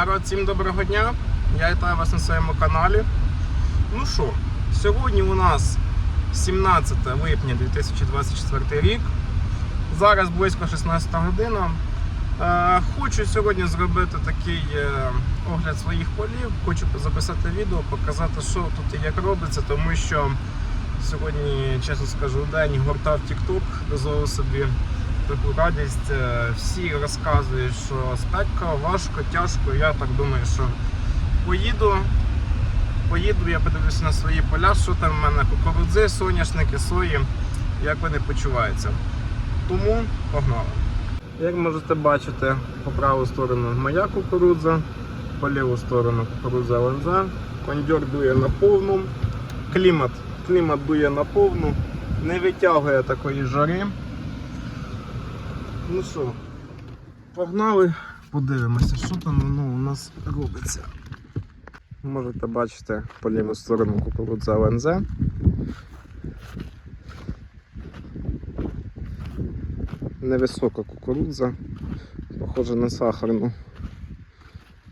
Народ, всім доброго дня. Я вітаю вас на своєму каналі. Ну що, сьогодні у нас 17 липня 2024 рік. Зараз близько 16 година. Е, Хочу сьогодні зробити такий е, огляд своїх полів. Хочу записати відео, показати, що тут і як робиться, тому що сьогодні, чесно скажу, день гуртав TikTok, дозволив собі таку радість. Е, Всі розказують, що спека, важко, тяжко. Я так думаю, що поїду. Поїду, я подивлюся на свої поля, що там в мене кукурудзи, соняшники, сої, як вони почуваються. Тому погнали. Як можете бачити, по праву сторону моя кукурудза, по ліву сторону кукурудза ЛНЗ. Кондьор дує на повну, клімат, клімат дує на повну, не витягує такої жари. Ну що, погнали, подивимося, що там воно у нас робиться. Можете бачити по ліву сторону кукурудза ЛНЗ. Невисока кукурудза, похожа на сахарну.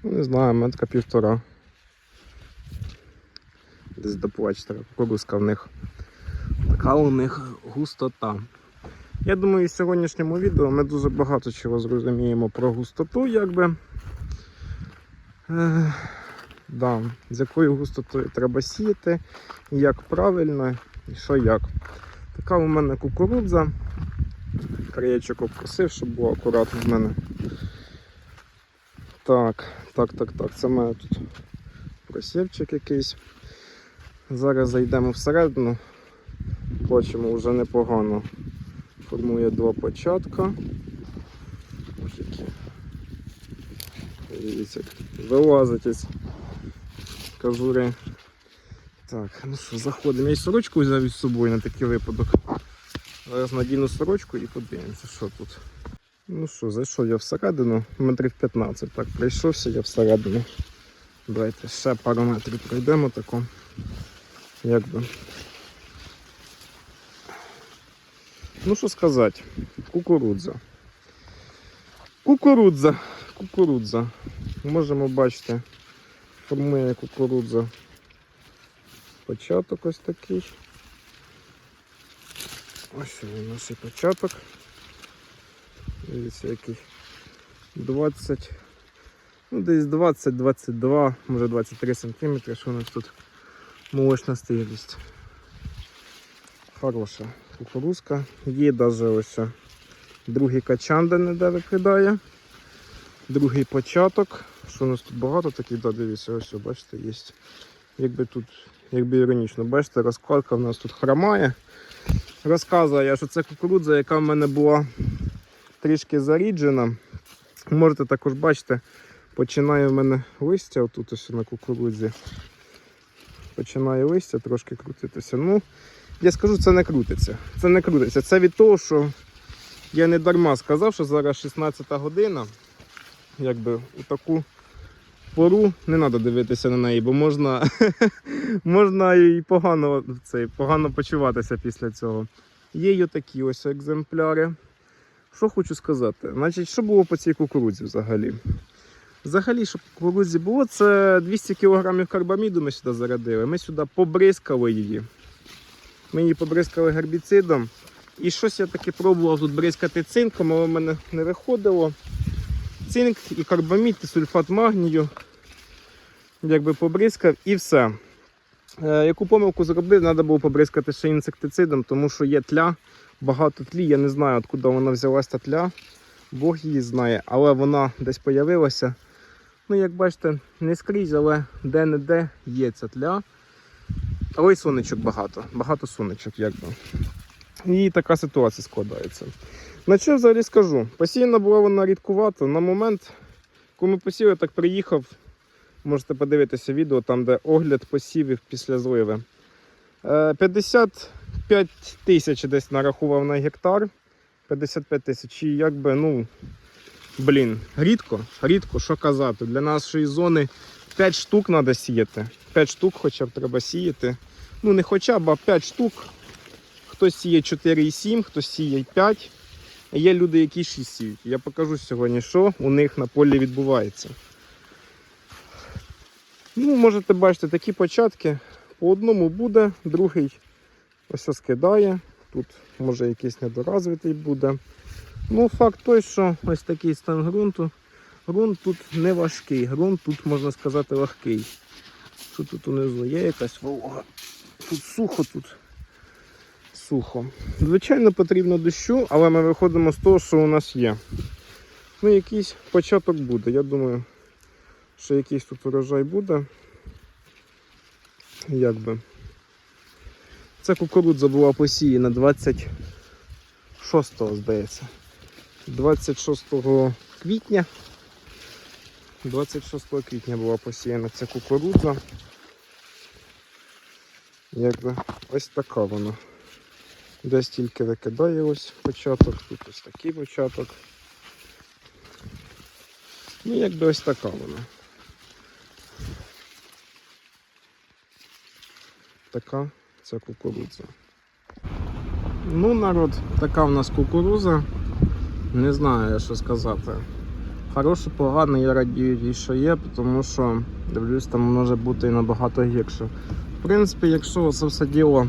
Ну, не знаю, метка півтора. Десь до плачтера кукурузка в них. Така у них густота. Я думаю, в сьогоднішньому відео ми дуже багато чого зрозуміємо про густоту, якби. Е, да, з якою густотою треба сіяти, як правильно і що як. Така у мене кукурудза. Краєчок обкосив, щоб було акуратно в мене. Так, так, так, так. Це мене тут просівчик якийсь. Зараз зайдемо всередину. Бачимо вже непогано. Формує два початка. Ось які. Дивіться, вилазить із кажури. Так, ну що, заходимо. Я й сорочку взяв із собою на такий випадок. Зараз надіну сорочку і подивимося, що тут. Ну що, зайшов я всередину, метрів 15. Так, прийшовся я всередину. Давайте ще пару метрів пройдемо тако. Якби. Ну що сказати, кукурудза. Кукурудза, кукурудза. Можемо бачити, формує кукурудза. Початок ось такий. Ось він наш початок. Дивіться, який 20, ну десь 20-22, може 23 см, що у нас тут молочна стиглість. Хороша кукурузка. Є навіть ось другий качан, де не викидає. Другий початок. Що у нас тут багато таких, да, дивіться, ось бачите, є. Якби тут, якби іронічно, бачите, розкладка в нас тут хромає розказує, що це кукурудза, яка в мене була трішки заріджена. Можете також бачити, починає в мене листя отут ось на кукурудзі. Починає листя трошки крутитися. Ну, я скажу, це не крутиться. Це не крутиться. Це від того, що я не дарма сказав, що зараз 16 година. Якби у таку пору не треба дивитися на неї, бо можна, можна і погано, цей, погано почуватися після цього. Є й такі ось екземпляри. Що хочу сказати? Значить, що було по цій кукурудзі взагалі? Взагалі, що по кукурудзі було, це 200 кг карбаміду ми сюди зарядили. Ми сюди побризкали її. Її побризкали гербіцидом. І щось я таки пробував тут бризкати цинком, але в мене не виходило. Цинк і карбамід, і сульфат магнію. Якби побризкав і все. Е, Яку помилку зробив, треба було побризкати ще інсектицидом, тому що є тля, багато тлі. Я не знаю, откуда вона взялася та тля. Бог її знає, але вона десь з'явилася. Ну, як бачите, не скрізь, але де-не-де є ця тля. Але й сонечок багато, багато сонечок, якби. І така ситуація складається. На що взагалі скажу? Посіяна була вона рідкувато. На момент, коли ми посіяли, так приїхав. Можете подивитися відео, там де огляд посівів після зливи. Е, 55 тисяч десь нарахував на гектар. 55 тисяч. І якби, ну, блін, рідко, рідко, що казати. Для нашої зони 5 штук треба сіяти. 5 штук хоча б треба сіяти. Ну, не хоча б, а 5 штук. Хтось сіє 4,7, хтось сіє 5. Є люди, які 6 сіють. Я покажу сьогодні, що у них на полі відбувається. Ну, можете бачити такі початки. По одному буде, другий ось скидає. Тут може якийсь недоразвитий буде. Ну, факт той, що ось такий стан ґрунту. Ґрунт тут не важкий, ґрунт тут, можна сказати, легкий. Що тут унизу є якась волога. Тут сухо, тут сухо. Звичайно, потрібно дощу, але ми виходимо з того, що у нас є. Ну, якийсь початок буде. Я думаю, що якийсь тут урожай буде. Якби. Ця кукурудза була посіяна 26, здається. 26 квітня. 26 квітня була посіяна ця кукурудза. Якби ось така вона. Десь тільки викидає ось початок, тут ось такий початок. Ну, якби ось така вона. Така ця кукурудза. Ну, народ, така в нас кукуруза. Не знаю, що сказати. Хороше, погано, я радію, що є, тому що дивлюсь, там може бути і набагато гірше. В принципі, якщо це все діло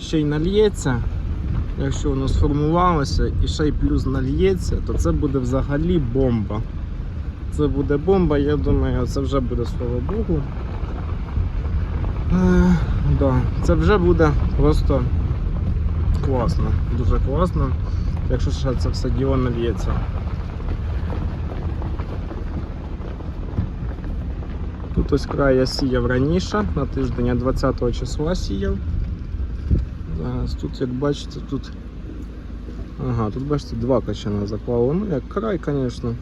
ще й нальється, якщо воно сформувалося і ще й плюс нальється, то це буде взагалі бомба. Це буде бомба, я думаю, це вже буде слава Богу. Е, да, це вже буде просто класно, дуже класно, якщо ще це все діло нальється. Тут ось край я сіяв раніше, на тиждень я 20 числа сіяв. Зараз тут, як бачите, тут. Ага, тут бачите, два качана заклало. Ну, як край, звісно.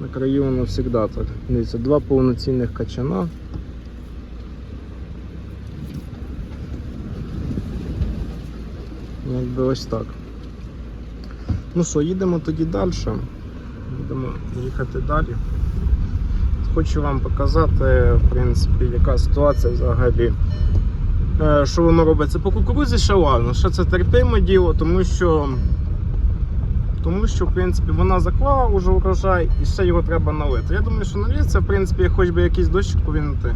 На краю воно завжди так. Дивіться, два повноцінних качана. Якби ось так. Ну що, їдемо тоді далі. Будемо їхати далі. Хочу вам показати, в принципі, яка ситуація взагалі. Е, Що воно робиться по кукурузі ще ладно, ще це терпиме діло, тому що, тому що в принципі, вона заклала вже урожай і ще його треба налити. Я думаю, що налється, в принципі, хоч би якийсь дощик повинен йти.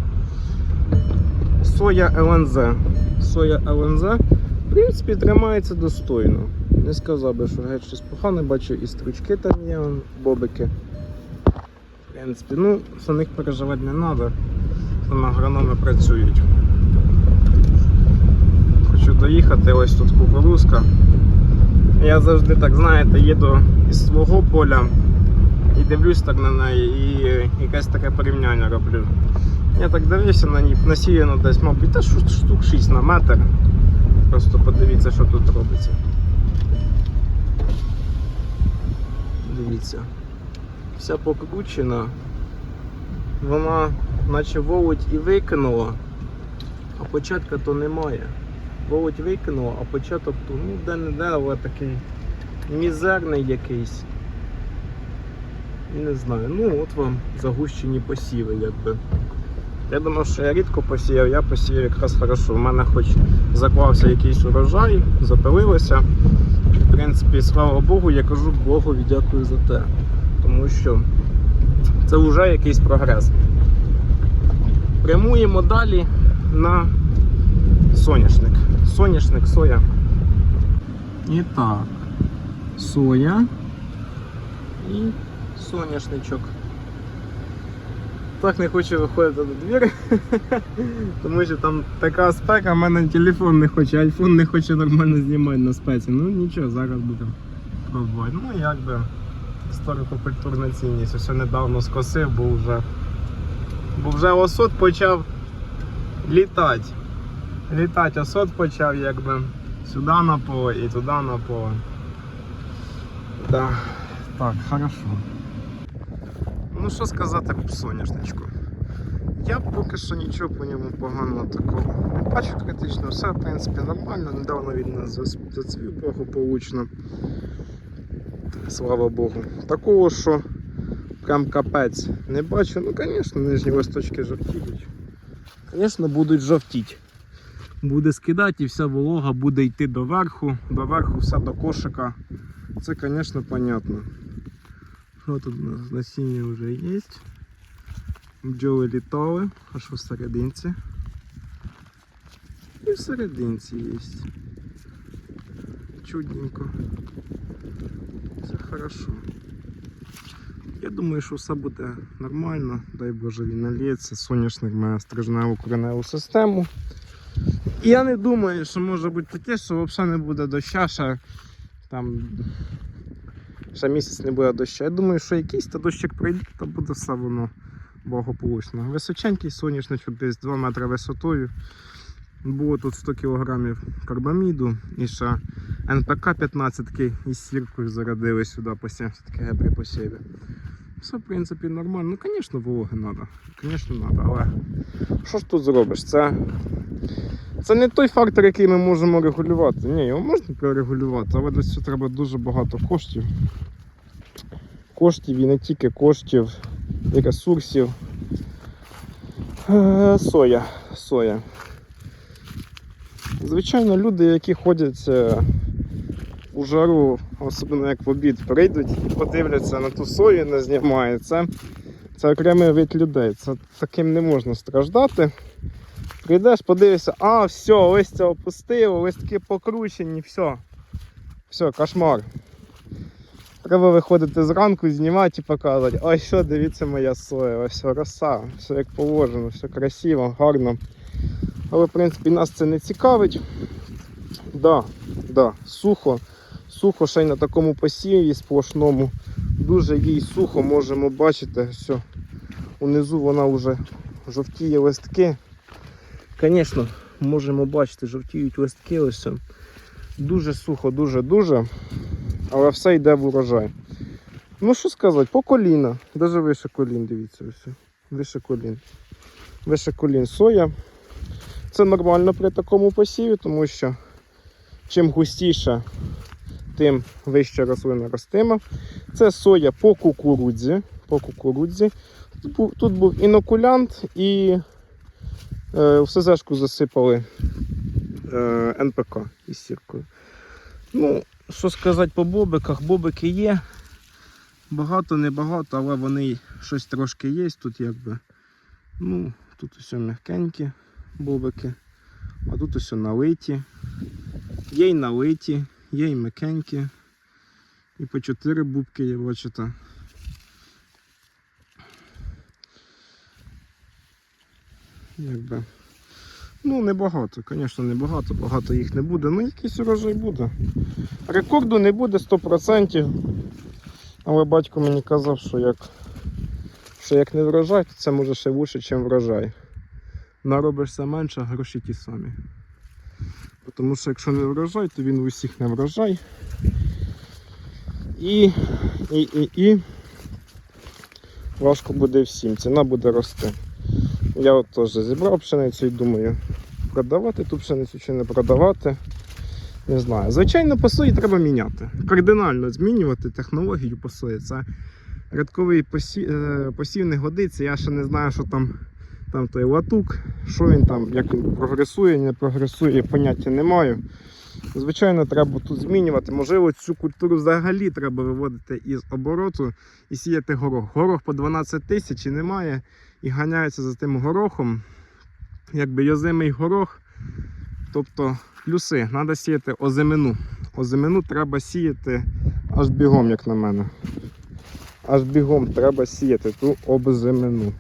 Соя ЛНЗ. Соя ЛНЗ, в принципі, тримається достойно. Не сказав би, що геть щось погане, бачу і стручки там є, бобики. Принципі, ну, за них переживати не треба. Там агрономи працюють. Хочу доїхати, ось тут кукурузка. Я завжди так, знаєте, їду із свого поля і дивлюсь так на неї і якесь таке порівняння роблю. Я так дивився на ній, насіяно десь, мабуть, та штук 6 на метр. Просто подивіться, що тут робиться. Дивіться. Вся покручена. Вона наче володь і викинула, а початка то немає. Володь викинула, а початок то ну де-не-де, але такий мізерний якийсь. Не знаю, ну от вам загущені посіви, якби. Я думав, що я рідко посіяв, я посіяв якраз хорошо. У мене хоч заклався якийсь урожай, запилилося. В принципі, слава Богу, я кажу Богові дякую за те. Тому що це вже якийсь прогрес. Прямуємо далі на соняшник. Соняшник, соя. І так, соя і соняшничок. Так не хочу виходити на двір, тому що там така спека, в мене телефон не хоче, айфон не хоче нормально знімати на спеці. Ну нічого, зараз будемо пробувати. Ну якби історико-культурна цінність. Ось недавно скосив, бо вже, бо вже осот почав літати. Літати осот почав якби сюди на поле і туди на поле. Да. Так, хорошо. Ну що сказати по соняшничку? Я поки що нічого по ньому поганого такого не бачу критично, все в принципі нормально, недавно він нас зацвів благополучно. Слава Богу. Такого, що прям капець не бачу. Ну, звісно, нижні листочки жовтіють. Звісно, будуть жовтіти. Буде скидати і вся волога буде йти доверху, доверху все до кошика. Це, звісно, понятно. Що тут у нас насіння вже є? Бджоли літали, аж у серединці. І в серединці є. Чудненько. Все хорошо. Я думаю, що все буде нормально. Дай Боже він наліється. Соняшник має стрижневу кореневу систему. І я не думаю, що може бути таке, що взагалі не буде доща, ще там ще місяць не буде дощу. Я думаю, що якийсь дощик прийде, то буде все воно благополучно. Височенький соняшничок десь 2 метри висотою. Було тут 100 кг карбаміду і ще НПК 15 із сіркою зарядили сюди по 70 кг при посіві. Все, в принципі, нормально. Ну, звісно, вологи треба. Звісно, треба, але що ж тут зробиш? Це, це не той фактор, який ми можемо регулювати. Ні, його можна перерегулювати, але для цього треба дуже багато коштів. Коштів і не тільки коштів, і ресурсів. Е, Соя. Соя. Звичайно, люди, які ходять е, у жару, особливо як в обід, прийдуть і подивляться на ту сою, не знімає. Це, окремий вид людей. Це таким не можна страждати. Прийдеш, подивишся, а, все, ось це опустило, ось такі покручені, все. Все, кошмар. Треба виходити зранку, знімати і показувати. Ой, що, дивіться моя соя, ось роса, все як положено, все красиво, гарно. Але в принципі нас це не цікавить. Да, да, сухо. Сухо ще й на такому посіві сплошному. Дуже їй сухо можемо бачити, все. Унизу вона вже жовтіє листки. Звісно, можемо бачити, жовтіють листки ось. Дуже сухо, дуже-дуже. Але все йде в урожай. Ну що сказати, по коліна. Даже вище колін, дивіться, ось. Вище колін. Вище колін соя. Це нормально при такому посіві, тому що чим густіше, тим вища рослина ростиме. Це соя по кукурудзі. По кукурудзі. Тут був, тут був інокулянт і е, в СЗшку засипали е, НПК із сіркою. Ну, що сказати по бобиках, бобики є. Багато, небагато, але вони щось трошки є тут якби. Ну, тут усе м'якенькі бобики. А тут усе налиті. Є й налиті, є й м'якенькі. І по 4 бубки є, бачите. Якби. Ну, небагато, звісно, небагато, багато їх не буде. Ну, якийсь урожай буде. Рекорду не буде 100%. Але батько мені казав, що як, що як не врожай, то це може ще лучше, ніж врожай. Наробишся менше, гроші ті самі. Тому що якщо не врожай, то він у всіх не врожай. І, і, і, і важко буде всім, ціна буде рости. Я от теж зібрав пшеницю і думаю, продавати ту пшеницю чи не продавати. Не знаю. Звичайно, по сої треба міняти. Кардинально змінювати технологію по сої. Це рядковий посів не годиться. Я ще не знаю, що там, там той латук, що він там, як він прогресує, не прогресує, поняття не маю. Звичайно, треба тут змінювати. Можливо, цю культуру взагалі треба виводити із обороту і сіяти горох. Горох по 12 тисяч і немає і ганяються за тим горохом. Якби йозимий горох. Тобто плюси, треба сіяти озимину. Озимину треба сіяти аж бігом, як на мене. Аж бігом треба сіяти ту обзимину.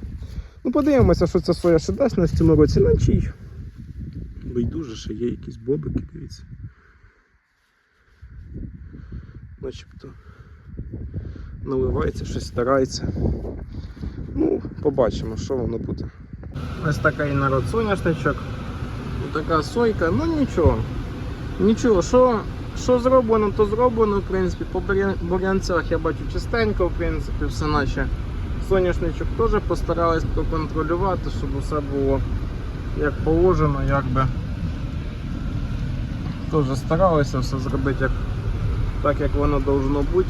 Ну, подивимося, що ця соя ще дасть на цьому році. Начій. Байдуже ще є якісь бобики, дивіться. Начебто наливається, щось старається. Ну, побачимо, що воно буде. Ось такий народ соняшничок. Така сойка, ну нічого. Нічого, що, що зроблено, то зроблено, в принципі, по буря- бурянцях я бачу чистенько, в принципі, все наче соняшничок теж постарались проконтролювати, щоб усе було як положено, якби. Теж старалися все зробити як, так, як воно должно бути.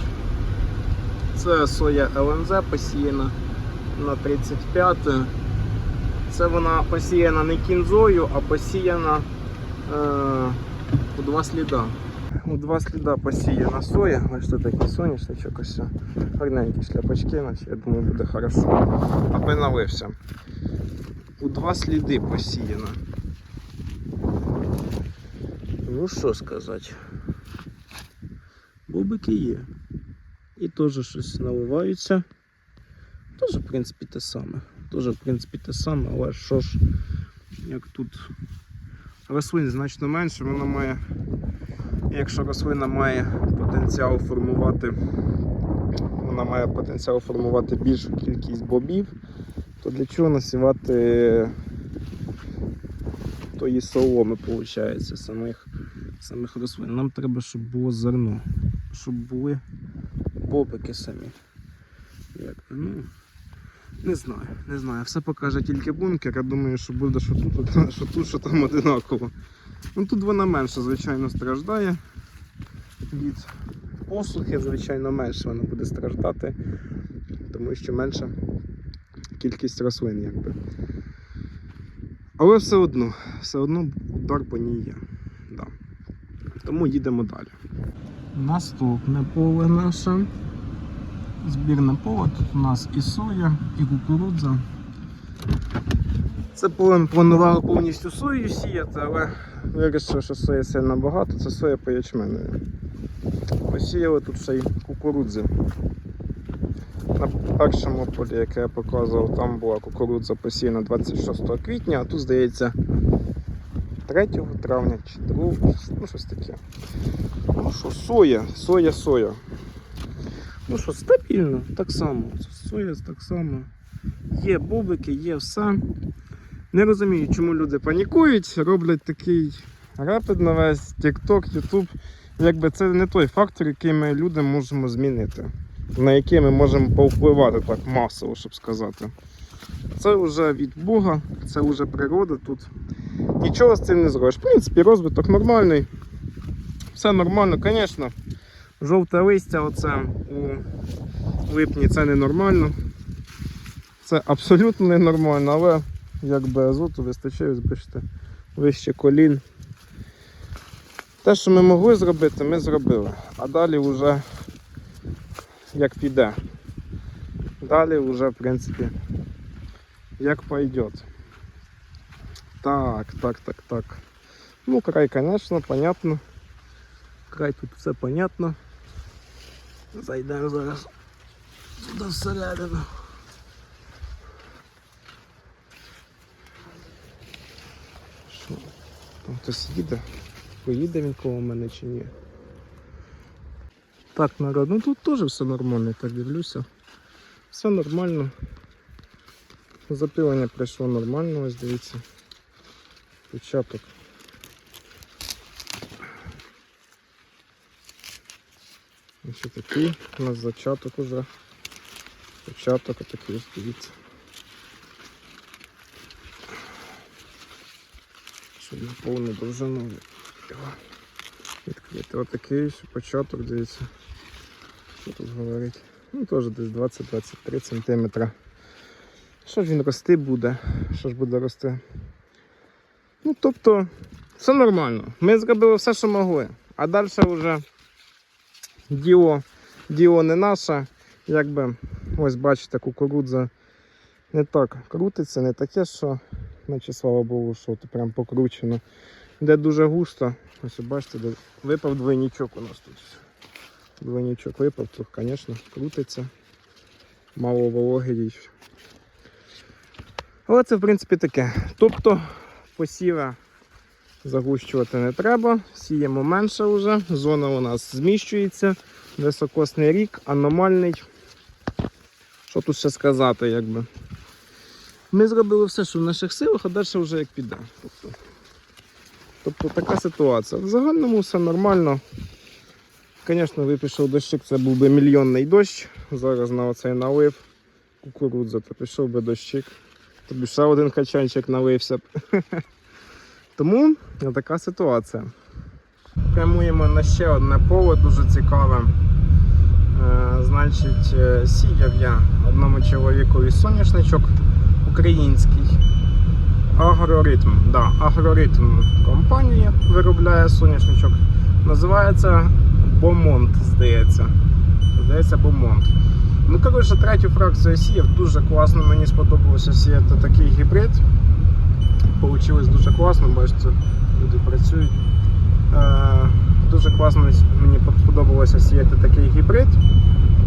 Це соя ЛНЗ посіяна на 35. Це вона посіяна не кінзою, а посіяна е, у два сліда. У два сліда посіяна соя. Бачите, такий соняшничок ось. Гарненькі шляпачки, я думаю, буде хорошо. Аби налився. У два сліди посіяно. Ну що сказати. Бобики є. І теж щось наливаються. Теж, в принципі, те саме. Теж, в принципі, те саме, але що ж, як тут рослин значно менше, вона має, якщо рослина має потенціал формувати, вона має потенціал формувати більшу кількість бобів, то для чого насівати тої соломи, виходить, самих, самих рослин? Нам треба, щоб було зерно, щоб були бобики самі. Як, ну, не знаю, не знаю. Все покаже тільки бункер. Я думаю, що буде що тут, що тут, що там одинаково. Ну тут вона менше, звичайно, страждає від посухи, звичайно, менше вона буде страждати, тому що менша кількість рослин, якби. Але все одно, все одно удар по ній є. Да. Тому їдемо далі. Наступне поле наше. Збірне поле. Тут у нас і соя, і кукурудза. Це планували повністю сою сіяти, але вирішили, що сої сильно багато, це соя по ячменеві. Посіяли тут ще й кукурудзи. На першому полі, яке я показував, там була кукурудза посіяна 26 квітня, а тут, здається, 3 травня чи 2, ну щось таке. Ну що, соя, соя, соя. Ну що, стабільно, так само. Соя так само. Є бобики, є все. Не розумію, чому люди панікують, роблять такий рапид на весь TikTok, YouTube. Якби це не той фактор, який ми люди можемо змінити, на який ми можемо повпливати так масово, щоб сказати. Це вже від Бога, це вже природа тут. Нічого з цим не зробиш. В принципі, розвиток нормальний. Все нормально, звісно. Жовте листя оце у липні це ненормально. Це абсолютно ненормально, але якби азоту вистачає, бачите, вище колін. Те, що ми могли зробити, ми зробили. А далі вже як піде. Далі вже, в принципі, як пойдет. Так, так, так, так. Ну, край, конечно, понятно. Край тут все понятно. Зайдемо зараз туди всередину. Що? Там хтось їде? Поїде він коло мене чи ні? Так, народ, ну тут теж все нормально, так дивлюся. Все нормально. Запилення пройшло нормально, ось дивіться. Початок. Ось такий у нас зачаток уже. Початок отакий, ось дивіться. Щоб на повну довжину відкрити. Отакий ось початок, дивіться. Що тут говорить? Ну теж десь 20-23 см. Що ж він рости буде? Що ж буде рости? Ну, тобто, все нормально. Ми зробили все, що могли. А далі вже діло, діло не наше. Якби, ось бачите, кукурудза не так крутиться, не таке, що, наче слава Богу, що то прям покручено. Де дуже густо, ось бачите, де випав двойничок у нас тут. Двойничок випав, тут, звісно, крутиться. Мало вологи їй. Але це в принципі таке. Тобто посіва загущувати не треба, сіємо менше вже, зона у нас зміщується, високосний рік, аномальний. Що тут ще сказати, якби. Ми зробили все, що в наших силах, а далі вже як піде. Тобто, тобто така ситуація. В загальному все нормально. Звісно, випішов дощик, це був би мільйонний дощ. Зараз на оцей налив кукурудза, то пішов би дощик. Тобі ще один качанчик налився б. Тому така ситуація. Прямуємо на ще одне поле, дуже цікаве. Е, значить, е, сіяв я одному чоловікові соняшничок український. Агроритм. Да, Агроритм компанія виробляє соняшничок. Називається Бомонт, здається. Здається, Бомонт. Ну, коротше, третю фракцію сіяв. Дуже класно, мені сподобалося сіяти такий гібрид. Получилось дуже класно, бачите, люди працюють. Е, дуже класно мені сподобалося сіяти такий гібрид.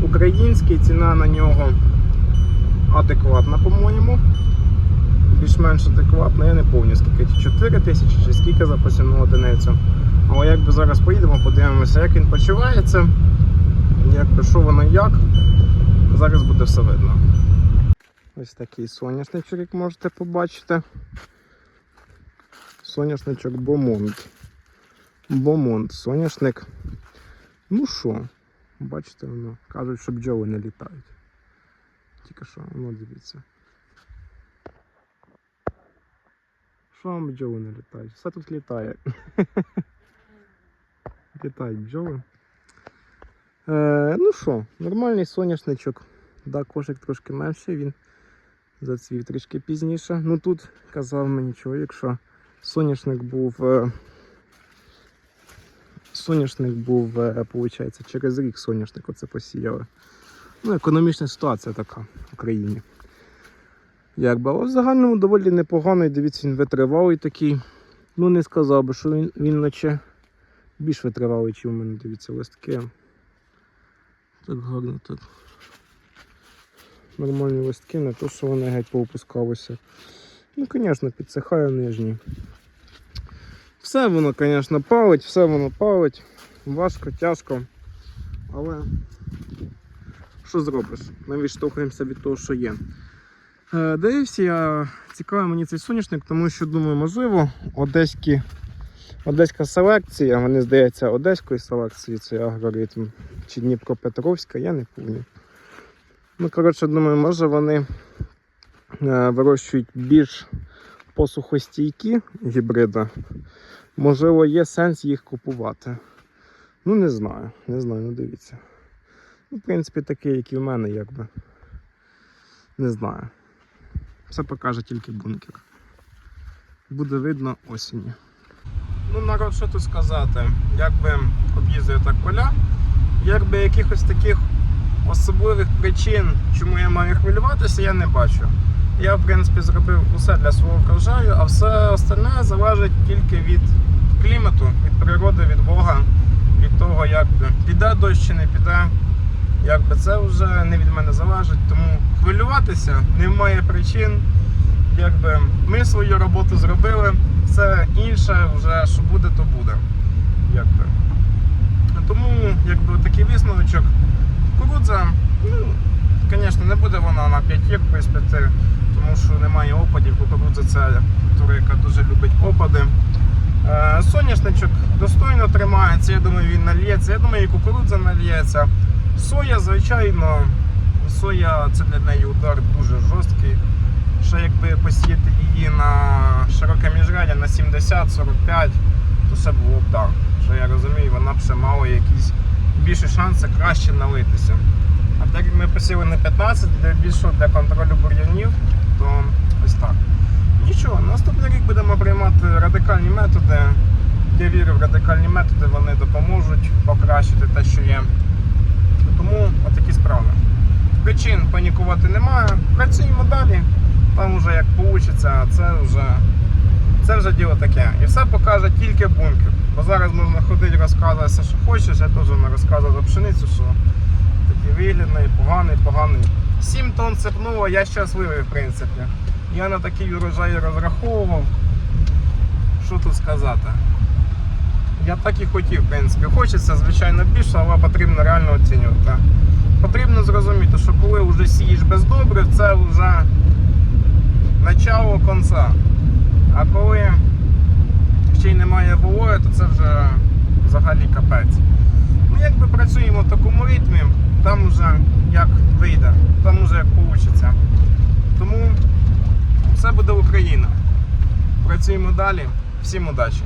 Український, ціна на нього адекватна, по-моєму. Більш-менш адекватна, я не пам'ятаю скільки 4 тисячі чи скільки за посівну одиницю. Але якби зараз поїдемо, подивимося, як він почувається, якби що воно як. Зараз буде все видно. Ось такий соняшничок, як можете побачити. Соняшничок Бомонт. Бомонт, соняшник. Ну що, бачите, воно. Кажуть, що бджоли не літають. Тільки що, воно дивіться. Що вам бджоли не літають? Все тут літає. Літають бджоли. Е, ну що, нормальний соняшничок. Да, кошик трошки менший, він зацвів трішки пізніше. Ну тут казав мені чоловік, що соняшник був. Е, соняшник був, виходить, через рік соняшник оце посіяли. Ну, економічна ситуація така в Україні. Якби, але в загальному доволі непоганий, дивіться, він витривалий такий. Ну не сказав би, що він, він наче більш витривалий, ніж у мене, дивіться, листки. Так гарно так. Нормальні листки, не то, що вони геть поопускалися. Ну, звісно, підсихає нижній. Все воно, звісно, палить, все воно палить. Важко, тяжко. Але що зробиш? Ми відштовхуємося від того, що є. Е, Дивився, я цікавий мені цей соняшник, тому що думаю, можливо, одеські, одеська селекція, вони здається, одеської селекції, цей агроритм, чи Дніпропетровська, я не пам'ятаю. Ну, коротше, думаю, може вони е, вирощують більш посухостійкі гібриди. Можливо, є сенс їх купувати. Ну, не знаю, не знаю, ну дивіться. Ну, в принципі, такий, як і в мене, якби. Не знаю. Все покаже тільки бункер. Буде видно осінню. Ну, народ, що тут сказати? Якби об'їздив так поля, якби якихось таких особливих причин, чому я маю хвилюватися, я не бачу. Я, в принципі, зробив усе для свого врожаю, а все остальне залежить тільки від клімату, від природи, від Бога, від того, як піде дощ чи не піде. Якби це вже не від мене залежить, тому хвилюватися немає причин. Якби ми свою роботу зробили, все інше вже що буде, то буде. Якби. Тому якби такий висновочок. Кукурудза, ну, звісно, не буде вона на п'ятірку із п'яти, тому що немає опадів. Кукурудза це культура, яка дуже любить опади. Е, Соняшничок достойно тримається, я думаю, він нальється. Я думаю, і кукурудза нальється. Соя, звичайно, соя це для неї удар дуже жорсткий. Ще якби посіяти її на широке міжрядя на 70-45, то це було б так. Що я розумію, вона б ще мала якісь більші шанси краще налитися. А так як ми посіли на 15 для більшого для контролю бур'янів, то ось так. Нічого, наступний рік будемо приймати радикальні методи. Я вірю в радикальні методи, вони допоможуть покращити те, що є. Тому отакі справи. Причин панікувати немає. Працюємо далі. Там вже як вийде, це вже, це вже діло таке. І все покаже тільки бункер. Бо зараз можна ходити розказувати все, що хочеш. Я теж не розказував за пшеницю, що такий виглядний, поганий, поганий. 7 тонн сипнуло, я щасливий, в принципі. Я на такий урожай розраховував. Що тут сказати? Я так і хотів, в принципі. Хочеться, звичайно, більше, але потрібно реально оцінювати. Потрібно зрозуміти, що коли вже сієш без добрив, це вже начало конца. А коли ще й немає вологи, то це вже взагалі капець. Ну, якби працюємо в такому ритмі, там вже як вийде, там вже як вийде. Тому все буде Україна. Працюємо далі. Всім удачі!